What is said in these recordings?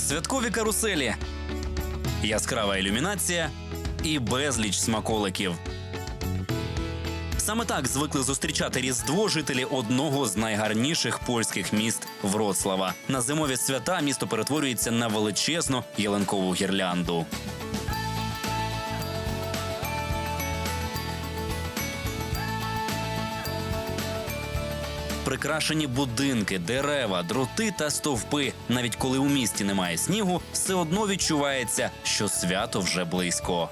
святкові каруселі, яскрава ілюмінація і безліч смаколиків. Саме так звикли зустрічати Різдво жителі одного з найгарніших польських міст Вроцлава. На зимові свята місто перетворюється на величезну ялинкову гірлянду. Прикрашені будинки, дерева, дроти та стовпи. Навіть коли у місті немає снігу, все одно відчувається, що свято вже близько.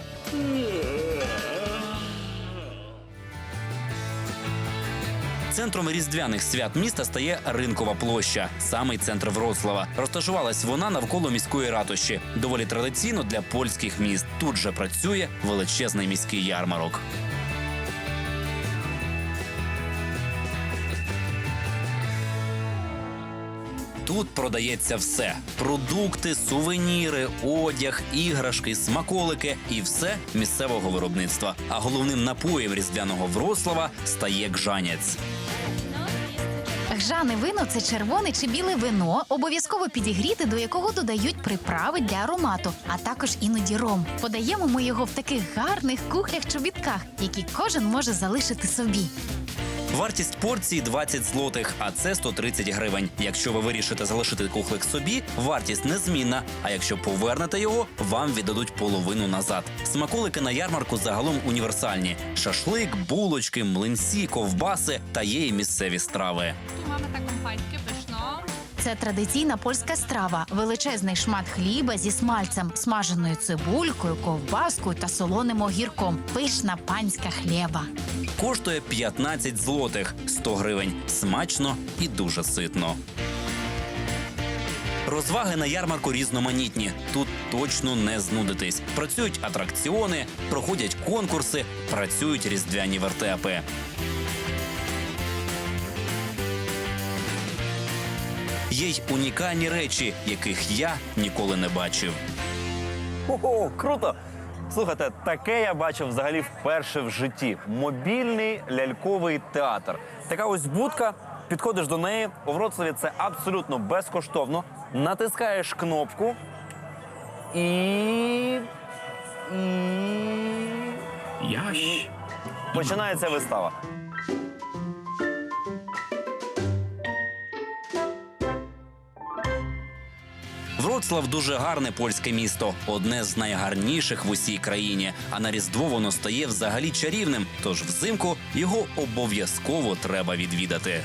Центром різдвяних свят міста стає ринкова площа, самий центр Вроцлава. Розташувалась вона навколо міської ратуші. Доволі традиційно для польських міст. Тут же працює величезний міський ярмарок. Тут продається все: продукти, сувеніри, одяг, іграшки, смаколики і все місцевого виробництва. А головним напоєм різдвяного Вроцлава стає гжанець. Гжане вино це червоне чи біле вино, обов'язково підігріти, до якого додають приправи для аромату, а також іноді ром. Подаємо ми його в таких гарних кухлях чобітках, які кожен може залишити собі. Вартість порції 20 злотих, а це 130 гривень. Якщо ви вирішите залишити кухлик собі, вартість незмінна. А якщо повернете його, вам віддадуть половину назад. Смаколики на ярмарку загалом універсальні: шашлик, булочки, млинці, ковбаси та є і місцеві страви. Мама та pyszną. Це традиційна польська страва, величезний шмат хліба зі смальцем, смаженою цибулькою, ковбаскою та солоним огірком. Пишна панська хлєба. Коштує 15 злотих 100 гривень. Смачно і дуже ситно. Розваги на ярмарку різноманітні. Тут точно не знудитись. Працюють атракціони, проходять конкурси, працюють різдвяні вертепи. Є й унікальні речі, яких я ніколи не бачив. Ого, круто! Слухайте, таке я бачив взагалі вперше в житті. Мобільний ляльковий театр. Така ось будка. Підходиш до неї. У Вроцлаві це абсолютно безкоштовно. Натискаєш кнопку і. і... Ящ. Починається вистава. Вроцлав дуже гарне польське місто, одне з найгарніших в усій країні. А на різдво воно стає взагалі чарівним. Тож взимку його обов'язково треба відвідати.